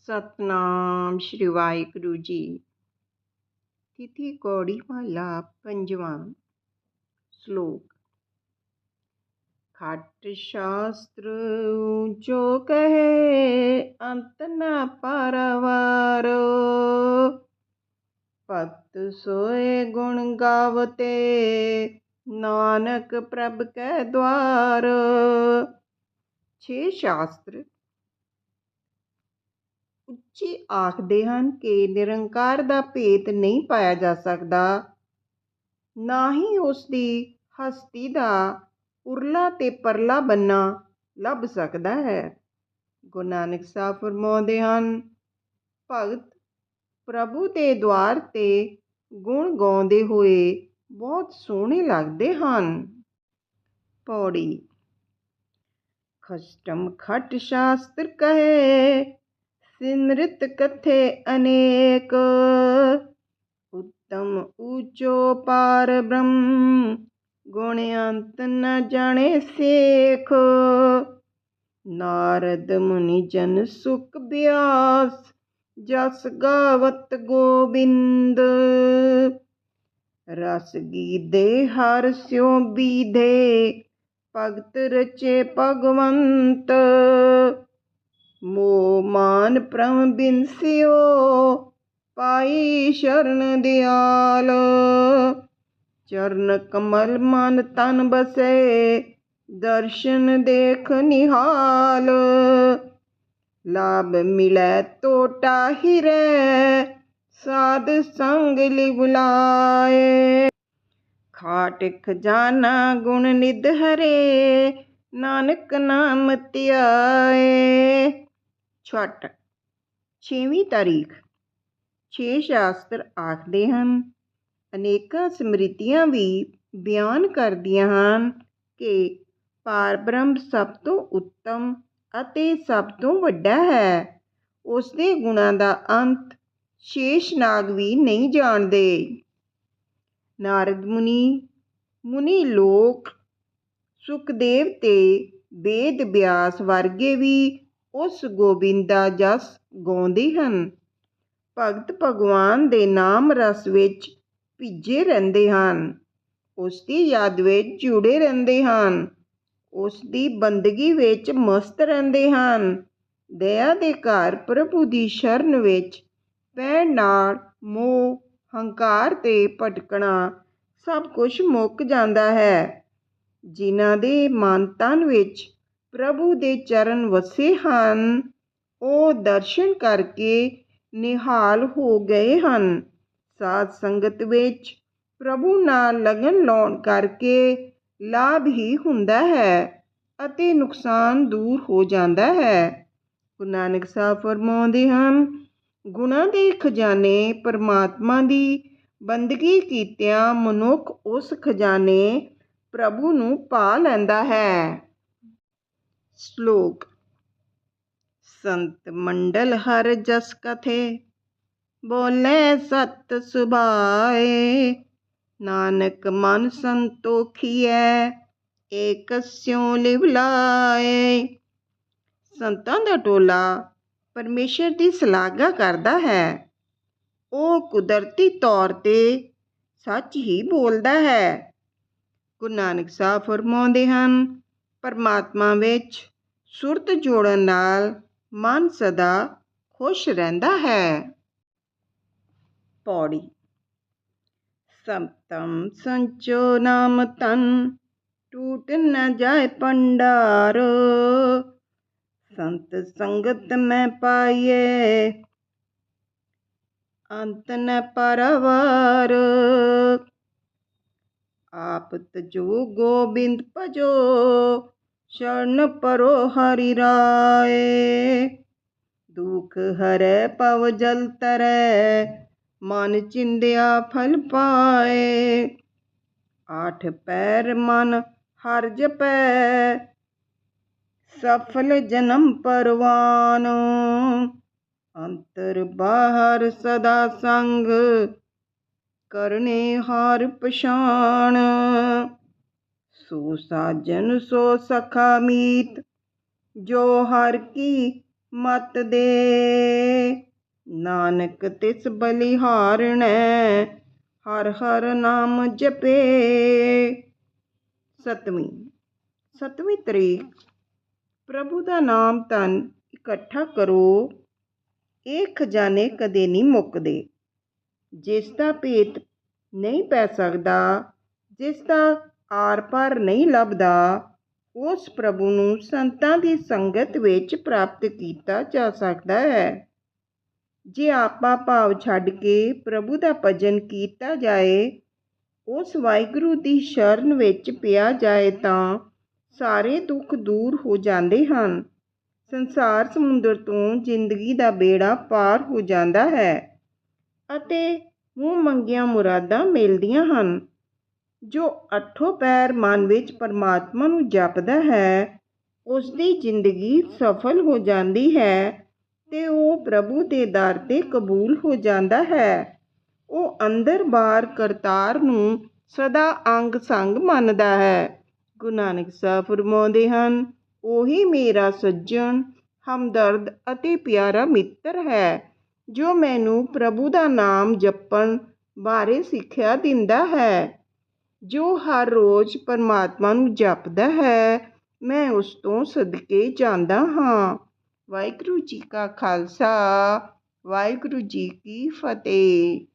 ਸਤਨਾਮ ਸ਼੍ਰੀ ਵਾਹਿਗੁਰੂ ਜੀ। ਤਿਥੀ ਕੌੜੀ ਮਹਲਾ ਪੰਜਵਾਂ ਸ਼ਲੋਕ। ਖਟ ਸ਼ਾਸਤਰ ਜੋ ਕਹੇ, ਅੰਤ ਨਾ ਪਰਵਾਰ ਭਗਤ ਸੋਏ ਗੁਣ ਗਾਵਤੇ, ਨਾਨਕ ਪ੍ਰਭ ਕੈ ਦਵਾਰ ਛੇ ਸ਼ਾਸਤਰ ਉੱਚੀ ਆਖਦੇ ਹਨ ਕਿ ਨਿਰੰਕਾਰ ਦਾ ਭੇਤ ਨਹੀਂ ਪਾਇਆ ਜਾ ਸਕਦਾ। ਨਾ ਹੀ ਉਸ ਦੀ ਹਸਤੀ ਦਾ ਉਰਲਾ ਤੇ ਪਰਲਾ ਬੰਨਾ ਲੱਭ ਸਕਦਾ ਹੈ। ਗੁਰੂ ਨਾਨਕ ਸਾਹਿਬ ਫਰਮਾਉਂਦੇ ਹਨ, ਭਗਤ ਪ੍ਰਭੂ ਦੇ ਦਵਾਰ ਤੇ ਗੁਣ ਗਾਉਂਦੇ ਹੋਏ ਬਹੁਤ ਸੋਹਣੇ ਲੱਗਦੇ ਹਨ। ਪੌੜੀ, ਖਸ਼ਟਮ ਖਟ ਸ਼ਾਸਤਰ ਕਹੇ ਸਿਮਰਤ ਕਥੇ ਅਨੇਕ। ਉੱਤਮ ਊਚੋ ਪਾਰ ਬ੍ਰਹਮ, ਗੁਣ ਅੰਤ ਨ ਜਾਣੇ ਸੇਖ। ਨਾਰਦ ਮੁਨੀ ਜਨ ਸੁਖ ਬਿਆਸ, ਜਸ ਗਾਵਤ ਗੋਬਿੰਦ। ਰਸ ਗੀਦੇ ਹਰ ਸਿਉ ਬੀਧੇ, ਭਗਤ ਰਚੇ ਭਗਵੰਤ। ਮੋਹ ਮਾਨ ਪ੍ਰਮ ਬਿਨਸਿਓ ਪਾਈ ਸ਼ਰਨ ਦਿਆਲ। ਚਰਨ ਕਮਲ ਮਨ ਤਨ ਬਸੇ, ਦਰਸ਼ਨ ਦੇਖ ਨਿਹਾਲ। ਲਾਭ ਮਿਲੈ ਟੋਟਾ ਹਿਰੈ, ਸਾਧ ਸੰਗ ਲਿ ਬੁਲਾਏ ਖਾਟ ਖਜ਼ਾਨਾ ਗੁਣ ਨਿਧ ਹਰੇ, ਨਾਨਕ ਨਾਮ ਧਿਆਏ ਛਟ। ਛੇਵੀਂ ਤਾਰੀਖ। ਛੇ ਸ਼ਾਸਤਰ ਆਖਦੇ ਹਨ, ਅਨੇਕਾਂ ਸਮ੍ਰਿਤੀਆਂ ਵੀ ਬਿਆਨ ਕਰਦੀਆਂ ਹਨ ਕਿ ਪਾਰਬ੍ਰਹਮ ਸਭ ਤੋਂ ਉੱਤਮ ਅਤੇ ਸਭ ਤੋਂ ਵੱਡਾ ਹੈ। ਉਸ ਦੇ ਗੁਣਾਂ ਦਾ ਅੰਤ ਸ਼ੇਸ਼ਨਾਗ ਵੀ ਨਹੀਂ ਜਾਣਦੇ। ਨਾਰਦ ਮੁਨੀ ਮੁਨੀ ਲੋਕ, ਸੁਖਦੇਵ ਤੇ ਵੇਦ ਵਿਆਸ ਵਰਗੇ ਵੀ ਉਸ ਗੋਬਿੰਦ ਦਾ ਜਸ ਗਾਉਂਦੇ ਹਨ। ਭਗਤ ਭਗਵਾਨ ਦੇ ਨਾਮ ਰਸ ਵਿੱਚ ਭਿੱਜੇ ਰਹਿੰਦੇ ਹਨ। ਉਸ ਦੀ ਯਾਦ ਵਿੱਚ ਜੁੜੇ ਰਹਿੰਦੇ ਹਨ। ਉਸ ਦੀ ਬੰਦਗੀ ਵਿੱਚ ਮਸਤ ਰਹਿੰਦੇ ਹਨ। ਦਇਆ ਦੇ ਘਰ ਪ੍ਰਭੂ ਦੀ ਸ਼ਰਨ ਵਿੱਚ ਪੈਣ ਨਾਲ ਮੋਹ, ਹੰਕਾਰ ਤੇ ਭਟਕਣਾ ਸਭ ਕੁਝ ਮੁੱਕ ਜਾਂਦਾ ਹੈ। ਜਿਨ੍ਹਾਂ ਦੇ ਮਨ ਤਨ ਵਿੱਚ ਪ੍ਰਭੂ ਦੇ ਚਰਨ ਵਸੇ ਹਨ। ਉਹ ਦਰਸ਼ਨ ਕਰਕੇ ਨਿਹਾਲ ਹੋ ਗਏ ਹਨ। ਸਾਧ ਸੰਗਤ ਵਿੱਚ ਪ੍ਰਭੂ ਨਾਲ ਲਗਨ ਲਾਉਣ ਕਰਕੇ ਲਾਭ ਹੀ ਹੁੰਦਾ ਹੈ ਅਤੇ ਨੁਕਸਾਨ ਦੂਰ ਹੋ ਜਾਂਦਾ ਹੈ। ਗੁਰੂ ਨਾਨਕ ਸਾਹਿਬ ਫਰਮਾਉਂਦੇ ਹਨ, ਗੁਣਾਂ ਦੇ ਖਜ਼ਾਨੇ ਪਰਮਾਤਮਾ ਦੀ ਬੰਦਗੀ ਕੀਤਿਆਂ ਮਨੁੱਖ ਉਸ ਖਜ਼ਾਨੇ ਪ੍ਰਭੂ ਨੂੰ ਪਾ ਲੈਂਦਾ ਹੈ। ਸ਼ਲੋਕ। ਸੰਤ ਮੰਡਲ ਹਰ ਜਸ ਕਥੇ, ਬੋਲੇ ਸਤ ਸੁਭਾਏ। ਨਾਨਕ ਮਨ ਸੰਤੋਖੀਐ, ਏਕ ਸਿਉ ਲਿਵ ਲਾਏ ਸੰਤਾਂ ਦਾ ਟੋਲਾ ਪਰਮੇਸ਼ਰ ਦੀ ਸਲਾਘਾ ਕਰਦਾ ਹੈ। ਉਹ ਕੁਦਰਤੀ ਤੌਰ ਤੇ ਸੱਚ ਹੀ ਬੋਲਦਾ ਹੈ। ਗੁਰੂ ਨਾਨਕ ਸਾਹਿਬ ਫਰਮਾਉਂਦੇ ਹਨ, ਪਰਮਾਤਮਾ ਵਿੱਚ ਸੁਰਤ ਜੋੜਨ ਨਾਲ ਮਨ ਸਦਾ ਖੁਸ਼ ਰਹਿੰਦਾ ਹੈ। ਪੌੜੀ। ਸੰਤਮ ਸੰਚੋ ਨਾਮ ਤਨ, ਟੂਟ ਨ ਜਾਏ ਪੰਡਾਰ ਸੰਤ ਸੰਗਤ ਮੈਂ ਪਾਈਏ, ਅੰਤ ਨ ਪਰਵਾਰ। ਆਪ ਤਜੋ ਗੋਬਿੰਦ ਭਜੋ ਸ਼ਰਨ ਪਰੋ ਹਰਿ ਰਾਏ। ਦੁਖ ਹਰੈ ਪਵ ਜਲ ਤਰੈ, ਮਨ ਚਿੰਦਿਆ ਫਲ ਪਾਏ। ਆਠ ਪੈਰ ਮਨ ਹਰ ਜਪੈ, ਸਫਲ ਜਨਮ ਪਰਵਾਨ। ਅੰਤਰ ਬਾਹਰ ਸਦਾ ਸੰਗ, ਕਰਨੇ ਹਾਰ ਪਛਾਣ। ਸੋ ਸਾਜਨ ਸੋ ਸਖਾ ਮੀਤ, ਜੋ ਹਰ ਕੀ ਮਤ ਦੇ। ਨਾਨਕ ਤਿਸ ਬਲਿਹਾਰਣੈ, ਹਰ ਹਰ ਨਾਮ ਜਪੇ। ਸਤਵੀਂ ਸਤਵੀਂ ਤਰੀਕ, ਪ੍ਰਭੂ ਦਾ ਨਾਮ ਧਨ ਇਕੱਠਾ ਕਰੋ ਇਹ ਖਜ਼ਾਨੇ ਕਦੇ ਨਹੀਂ ਮੁੱਕਦੇ। ਜਿਸ ਦਾ ਭੇਤ ਨਹੀਂ ਪੈ ਸਕਦਾ ਜਿਸ ਦਾ ਆਰ ਪਾਰ ਨਹੀਂ ਲੱਭਦਾ। ਉਸ ਪ੍ਰਭੂ ਨੂੰ ਸੰਤਾਂ ਦੀ ਸੰਗਤ ਵਿੱਚ ਪ੍ਰਾਪਤ ਕੀਤਾ ਜਾ ਸਕਦਾ ਹੈ। ਜੇ ਆਪਾ ਭਾਵ ਛੱਡ ਕੇ ਪ੍ਰਭੂ ਦਾ ਭਜਨ ਕੀਤਾ ਜਾਏ, ਉਸ ਵਾਹਿਗੁਰੂ ਦੀ ਸ਼ਰਨ ਵਿੱਚ ਪਿਆ ਜਾਏ ਤਾਂ ਸਾਰੇ ਦੁੱਖ ਦੂਰ ਹੋ ਜਾਂਦੇ ਹਨ। ਸੰਸਾਰ ਸਮੁੰਦਰ ਤੋਂ ਜ਼ਿੰਦਗੀ ਦਾ ਬੇੜਾ ਪਾਰ ਹੋ ਜਾਂਦਾ ਹੈ ਅਤੇ ਮੂੰਹ ਮੰਗੀਆਂ ਮੁਰਾਦਾਂ ਮਿਲਦੀਆਂ ਹਨ। ਜੋ ਅੱਠੋਂ ਪੈਰ ਮਨ ਵਿੱਚ ਪਰਮਾਤਮਾ ਨੂੰ ਜਪਦਾ ਹੈ ਉਸ ਦੀ ਜ਼ਿੰਦਗੀ ਸਫਲ ਹੋ ਜਾਂਦੀ ਹੈ ਤੇ ਉਹ ਪ੍ਰਭੂ ਦੇ ਦਰ ਤੇ ਕਬੂਲ ਹੋ ਜਾਂਦਾ ਹੈ। ਉਹ ਅੰਦਰ ਬਾਹਰ ਕਰਤਾਰ ਨੂੰ ਸਦਾ ਅੰਗ ਸੰਗ ਮੰਨਦਾ ਹੈ। ਗੁਰੂ ਨਾਨਕ ਸਾਹਿਬ ਫਰਮਾਉਂਦੇ ਹਨ, ਉਹੀ ਮੇਰਾ ਸੱਜਣ, ਹਮਦਰਦ ਅਤੇ ਪਿਆਰਾ ਮਿੱਤਰ ਹੈ, ਜੋ ਮੈਨੂੰ ਪ੍ਰਭੂ ਦਾ ਨਾਮ ਜਪਣ ਬਾਰੇ ਸਿੱਖਿਆ ਦਿੰਦਾ ਹੈ। ਜੋ ਹਰ ਰੋਜ਼ ਪਰਮਾਤਮਾ ਨੂੰ ਜਪਦਾ ਹੈ, ਮੈਂ ਉਸ ਤੋਂ ਸਦਕੇ ਜਾਂਦਾ ਹਾਂ। ਵਾਹਿਗੁਰੂ ਜੀ ਕਾ ਖਾਲਸਾ, ਵਾਹਿਗੁਰੂ ਜੀ ਕੀ ਫਤਿਹ।